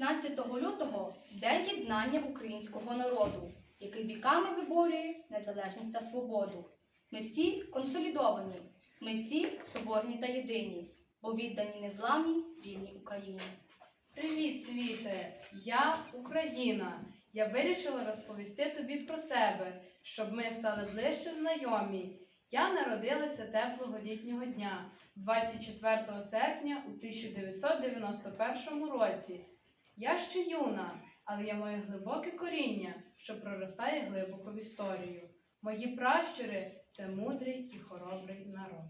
16 лютого День єднання українського народу, який віками виборює незалежність та свободу. Ми всі консолідовані, ми всі соборні та єдині, бо віддані незламній вільній Україні. Привіт, світе! Я Україна. Я вирішила розповісти тобі про себе, щоб ми стали ближче знайомі. Я народилася теплого літнього дня, 24 серпня у 1991 році. Я ще юна, але я маю глибоке коріння, що проростає глибоко в історію. Мої пращури це мудрий і хоробрий народ.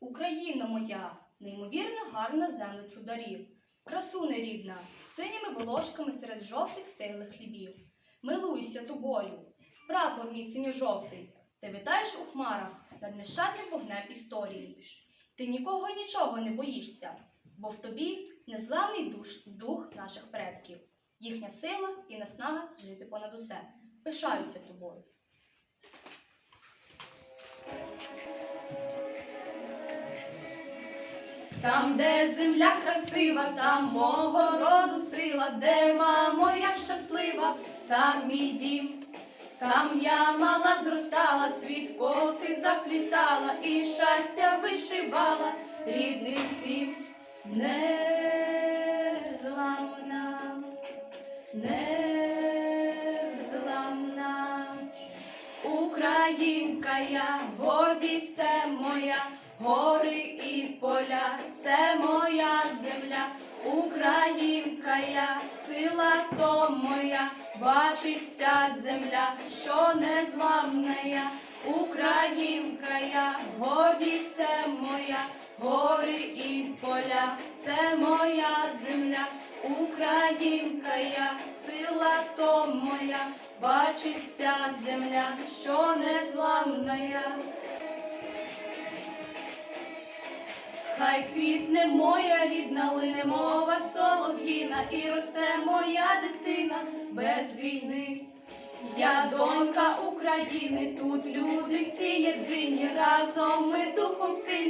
Україна моя, неймовірно гарна земля трударів, красуне рідна, синіми волошками серед жовтих стиглих хлібів. Милуюся тобою, прапор мій синьо-жовтий, ти витаєш у хмарах над нещадним вогнем історії. Ти нікого і нічого не боїшся, бо в тобі незламний душ, дух наших предків, їхня сила і наснага жити понад усе. Пишаюся тобою. Там, де земля красива, там мого роду сила, де мама моя щаслива, там мій дім. Там я мала зростала, цвіт коси заплітала і щастя вишивала рідним всім. Незламна, незламна. Українка я, гордість це моя, гори і поля, це моя земля, Українка сила то моя, бачить земля, що незламна Українка я, гордість це моя, гори і поля, це моя земля, Українка я, сила то моя, бачить вся земля, що незламна я. Хай квітне моя рідна, лине мова солов'їна, і росте моя дитина без війни. Я донька України, тут люди всі єдині, разом ми духом сильні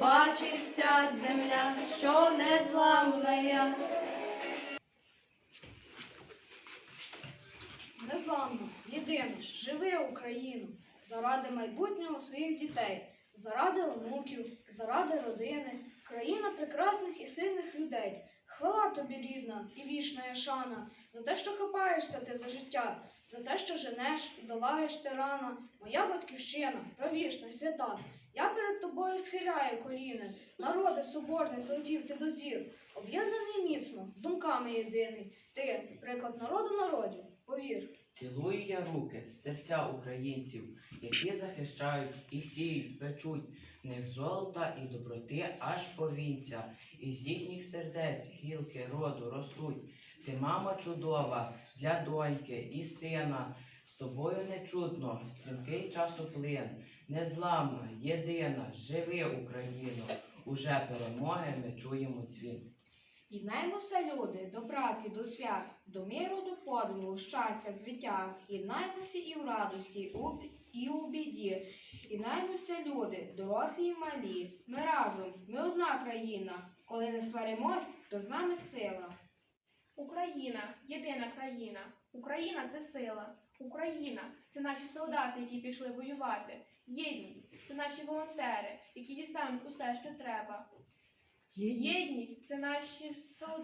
бачить вся земля, що незламна я. Незламно, єдину, живи Україну, заради майбутнього своїх дітей, заради онуків, заради родини, країна прекрасних і сильних людей. Хвала тобі, рідна і вічна шана, за те, що хапаєшся ти за життя, за те, що женеш і долаєш тирана, моя батьківщина, правішна, свята. Я перед тобою схиляю коліни, народи соборний, злетів ти до зір, об'єднаний міцно, думками єдиний, ти приклад народу народів, повір. Цілую я руки, серця українців, які захищають і сіють, печуть, них золота і доброти аж повінця, із їхніх сердець гілки роду ростуть. Ти, мама чудова, для доньки і сина, з тобою не чутно, стрімкий часоплин, незламна, єдина, живи Україно, уже перемоги ми чуємо дзвін. Єднаймося, люди, до праці, до свят, до миру, до подвигу, щастя, звиття. Єднаймося і в радості, і у- і у біді. Єднаймося, люди, дорослі і малі. Ми разом, ми одна країна. Коли не сваримось, то з нами сила. Україна єдина країна. Україна це сила. Україна це наші солдати, які пішли воювати. Єдність це наші волонтери, які дістануть усе, що треба. Єдність це наші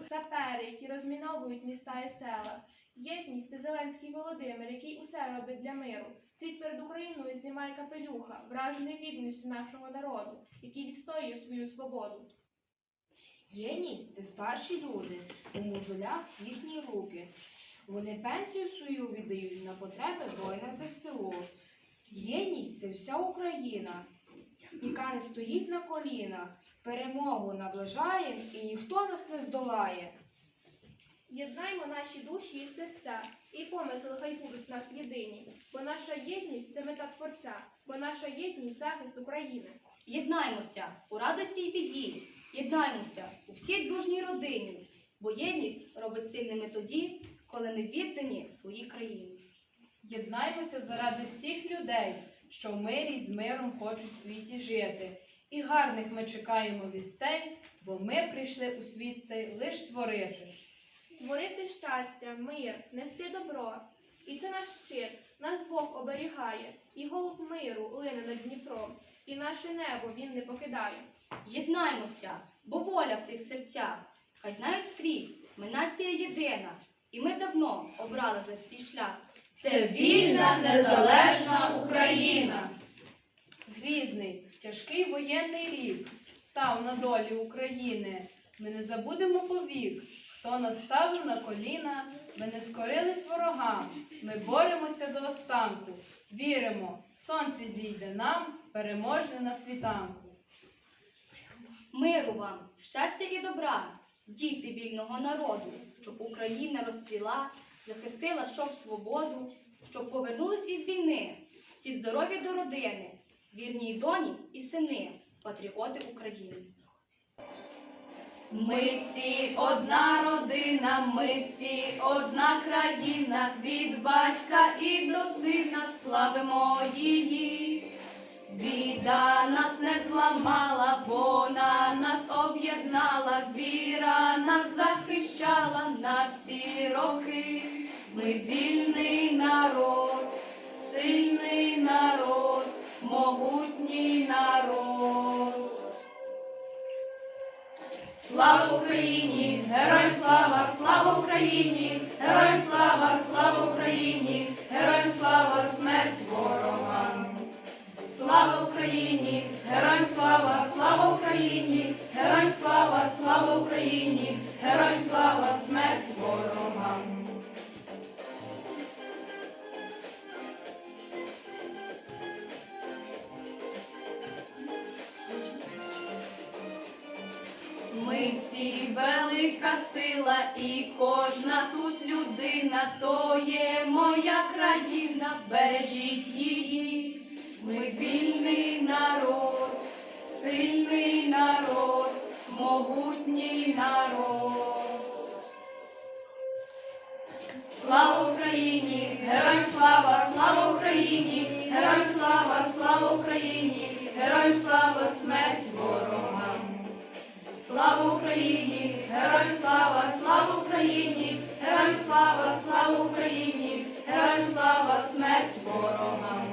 сапери, які розміновують міста і села. Єдність це Зеленський Володимир, який усе робить для миру. Світ перед Україною знімає капелюха, вражений відністю нашого народу, який відстоює свою свободу. Єдність це старші люди, у музолях їхні руки. Вони пенсію свою віддають на потреби воїна ЗСУ. Єдність це вся Україна, яка не стоїть на колінах. Перемогу наближаєм і ніхто нас не здолає. Єднаймо наші душі і серця, і помисли хай будуть в нас єдині, бо наша єдність це мета творця, бо наша єдність захист України. Єднаймося у радості й біді, єднаймося у всій дружній родині, бо єдність робить сильними тоді, коли ми віддані своїй країні. Єднаймося заради всіх людей, що в мирі з миром хочуть в світі жити. І гарних ми чекаємо вістей, бо ми прийшли у світ цей лиш творити. Творити щастя, мир, нести добро. І це наш щит, нас Бог оберігає, і голуб миру лине над Дніпром, і наше небо він не покидає. Єднаймося, бо воля в цих серцях. Хай знають скрізь, ми нація єдина, і ми давно обрали за свій шлях. Це вільна, незалежна Україна. Грізний, тяжкий воєнний рік став на долі України. Ми не забудемо повік, хто нас ставив на коліна. Ми не скорились ворогам, ми боремося до останку. Віримо, сонце зійде нам, переможне на світанку. Миру вам, щастя і добра, діти вільного народу, щоб Україна розцвіла, захистила щоб свободу, щоб повернулись із війни, всі здорові до родини, вірні доні і сини, патріоти України. Ми всі одна родина, ми всі одна країна, від батька і до сина славимо її. Біда нас не зламала, вона нас об'єднала, захищала на всі роки. Ми вільний народ, сильний народ, могутній народ. Слава Україні! Героям слава! Слава Україні! Героям слава! Слава Україні! Героям слава! Смерть ворогам! Слава Україні! Героям слава! Слава Україні! Героям слава! Слава Україні! Героям слава! Смерть ворогам! Ми всі велика сила, і кожна тут людина, то є моя країна, бережіть її. Ми вільний народ, сильний народ, могутній народ. Слава Україні! Героям слава! Слава Україні! Героям слава! Слава Україні! Героям слава! Смерть ворогам! Слава Україні! Героям слава! Слава Україні! Героям слава! Слава Україні! Героям слава! Смерть ворогам!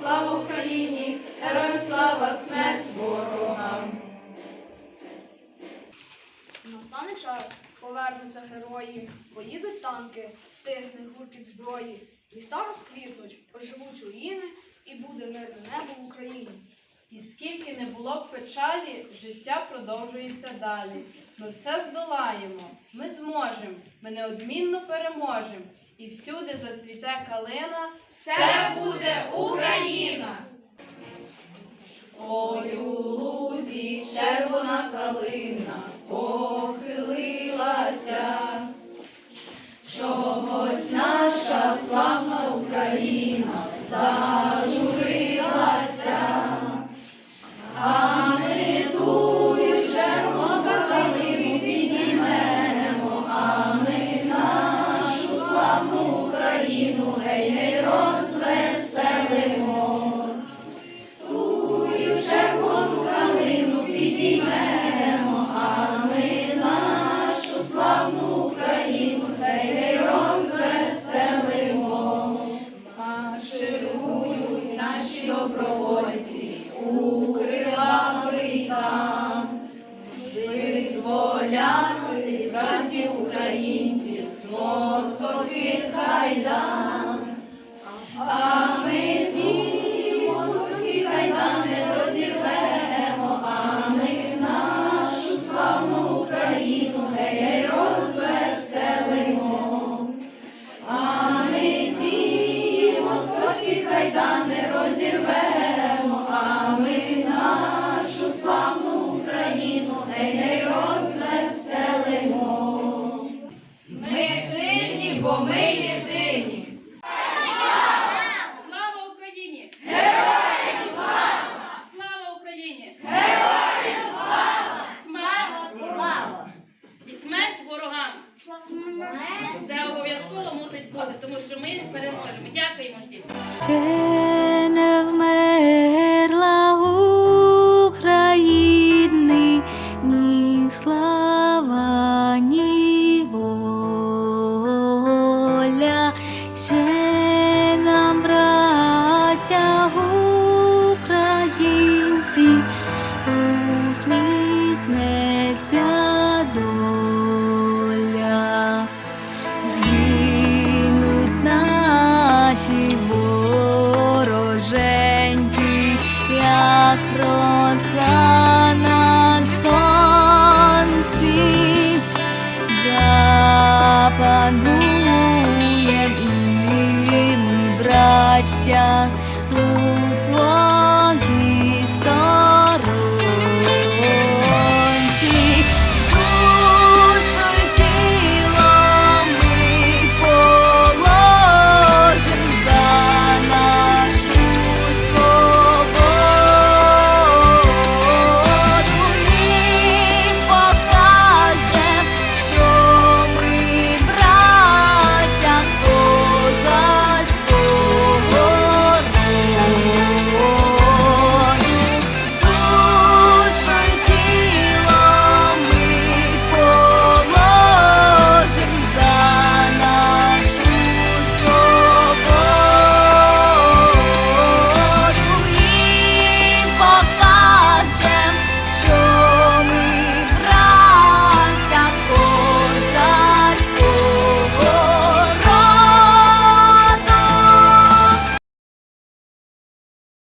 слава! Україні! Героям слава! Смерть ворогам! Настане час, повернуться герої, поїдуть танки, стигне гуркіт зброї, міста розквітнуть, оживуть руїни, і буде мирне небо в Україні. І скільки не було б печалі, життя продовжується далі. Ми все здолаємо, ми зможемо, ми неодмінно переможемо. І всюди зацвіте калина. Все буде Україна! Ой, у лузі червона калина похилилася, чогось наша славна Україна зажурилася, запануєм і ми, браття,